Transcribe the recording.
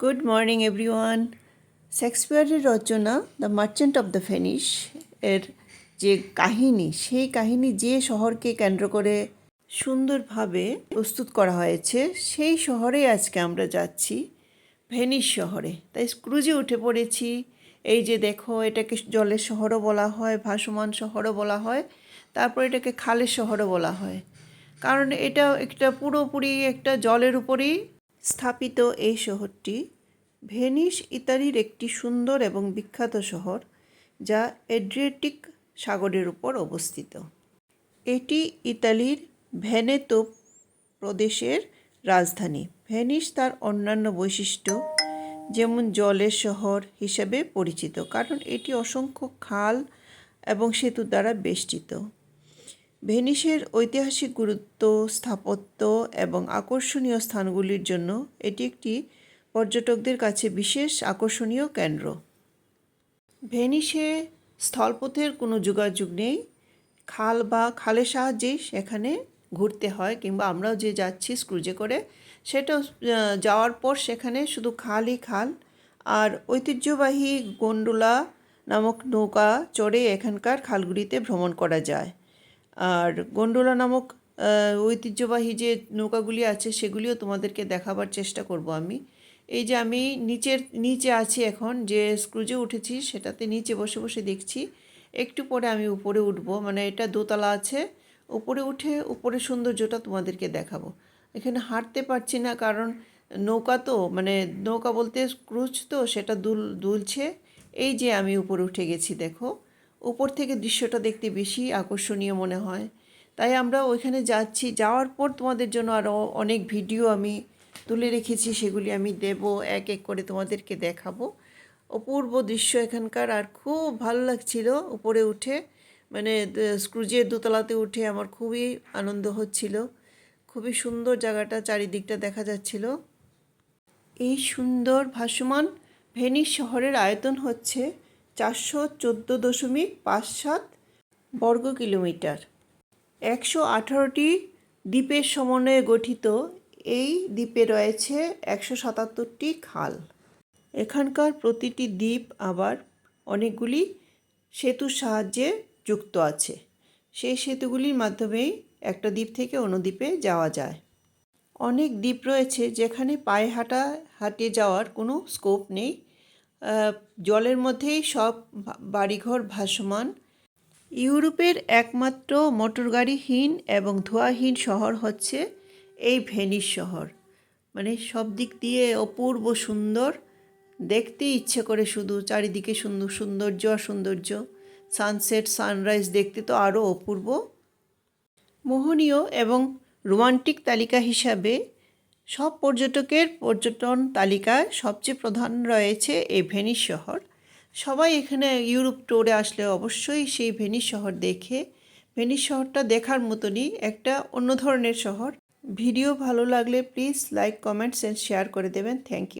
Good morning everyone শেক্সপিয়ারের রচনা the merchant of the Venice এর যে কাহিনী, সেই কাহিনী যে শহরকে কেন্দ্র করে সুন্দরভাবে প্রস্তুত করা হয়েছে, সেই শহরে আজকে আমরা যাচ্ছি, ভেনিস শহরে। তাই ক্রুজে উঠে পড়েছি। এই যে দেখো, এটাকে জলের শহরও বলা হয়, ভাসমান শহরও বলা হয়, তারপর এটাকে খালের শহরও বলা হয়। কারণ এটা একটা পুরোপুরি একটা জলের উপরেই স্থাপিত এই শহরটি ভেনিস, ইতালির একটি সুন্দর এবং বিখ্যাত শহর, যা এড্রিয়াটিক সাগরের উপর অবস্থিত। এটি ইতালির ভেনেতো প্রদেশের রাজধানী। ভেনিস তার অন্যান্য বৈশিষ্ট্য, যেমন জলের শহর হিসেবে পরিচিত, কারণ এটি অসংখ্য খাল এবং সেতু দ্বারা বেষ্টিত। ভেনিসের ঐতিহাসিক গুরুত্ব, স্থাপত্য এবং আকর্ষণীয় স্থানগুলির জন্য এটি একটি পর্যটকদের কাছে বিশেষ আকর্ষণীয় কেন্দ্র। ভেনিসে স্থলপথের কোনো যোগাযোগ নেই। খাল বা খালের সাহায্যেই সেখানে ঘুরতে হয় কিংবা আমরাও যে যাচ্ছি স্ক্রুজে করে সেটা যাওয়ার পর সেখানে শুধু খালই খাল। আর ঐতিহ্যবাহী গন্ডোলা নামক নৌকা চড়ে এখানকার খালগুলিতে ভ্রমণ করা যায়। আর গন্ডোলা নামক ঐতিহ্যবাহী যে নৌকাগুলি আছে সেগুলিও তোমাদেরকে দেখাবার চেষ্টা করব আমি। এই যে আমি নিচের, নিচে আছি এখন, যে স্ক্রুজে উঠেছি সেটাতে নিচে বসে বসে দেখছি। একটু পরে আমি উপরে উঠবো মানে এটা দোতলা আছে। উপরে উঠে উপরে সৌন্দর্যটা তোমাদেরকে দেখাবো। এখানে হাঁটতে পারছি না কারণ নৌকা তো মানে নৌকা বলতে ক্রুজ তো, সেটা দুল, দুলছে। এই যে আমি উপরে উঠে গেছি, দেখো। উপর থেকে দৃশ্যটা দেখতে বেশি আকর্ষণীয় মনে হয়। তাই আমরা ওইখানে যাচ্ছি। যাওয়ার পর তোমাদের জন্য আরও অনেক ভিডিও আমি তুলে রেখেছি। সেগুলি আমি দেব, এক এক করে তোমাদেরকে দেখাবো। অপূর্ব দৃশ্য এখানকার। আর খুব ভালো লাগছিল উপরে উঠে। মানে স্ক্রুজের দোতলাতে উঠে আমার খুবই আনন্দ হচ্ছিল। খুবই সুন্দর জায়গাটা, চারিদিকটা দেখা যাচ্ছিল। এই সুন্দর ভাসমান ভেনিস শহরের আয়তন হচ্ছে চারশো চোদ্দ দশমিক পাঁচ সাত বর্গ কিলোমিটার একশো আঠারোটি দ্বীপের সমন্বয়ে গঠিত এই দ্বীপে রয়েছে একশো সাতাত্তরটি খাল। এখানকার প্রতিটি দ্বীপ আবার অনেকগুলি সেতুর সাহায্যে যুক্ত আছে। সেই সেতুগুলির মাধ্যমেই একটা দ্বীপ থেকে অন্য দ্বীপে যাওয়া যায়। অনেক দ্বীপ রয়েছে যেখানে পায়ে হাঁটা হাঁটিয়ে যাওয়ার কোনো স্কোপ নেই। জলের মধ্যেই সব বাড়িঘর ভাসমান। ইউরোপের একমাত্র মোটরগাড়িহীন এবং ধোঁয়াহীন শহর হচ্ছে এই ভেনিস শহর। মানে সব দিক দিয়ে অপূর্ব সুন্দর। দেখতে ইচ্ছে করে শুধু চারিদিকে সুন্দর সৌন্দর্য আর সৌন্দর্য। সানসেট, সানরাইজ দেখতে তো আরও অপূর্ব। মোহনীয় এবং রোমান্টিক তালিকা হিসাবে সব পর্যটকের পর্যটন তালিকায় সবচেয়ে প্রধান রয়েছে এই ভেনিস শহর। সবাই এখানে ইউরোপ টোরে আসলে অবশ্যই সেই ভেনিস শহর দেখে, ভেনিস শহরটা দেখার মতনই একটা অন্য ধরনের শহর। ভিডিও ভালো লাগলে please like comments and share করে দেবেন। Thank you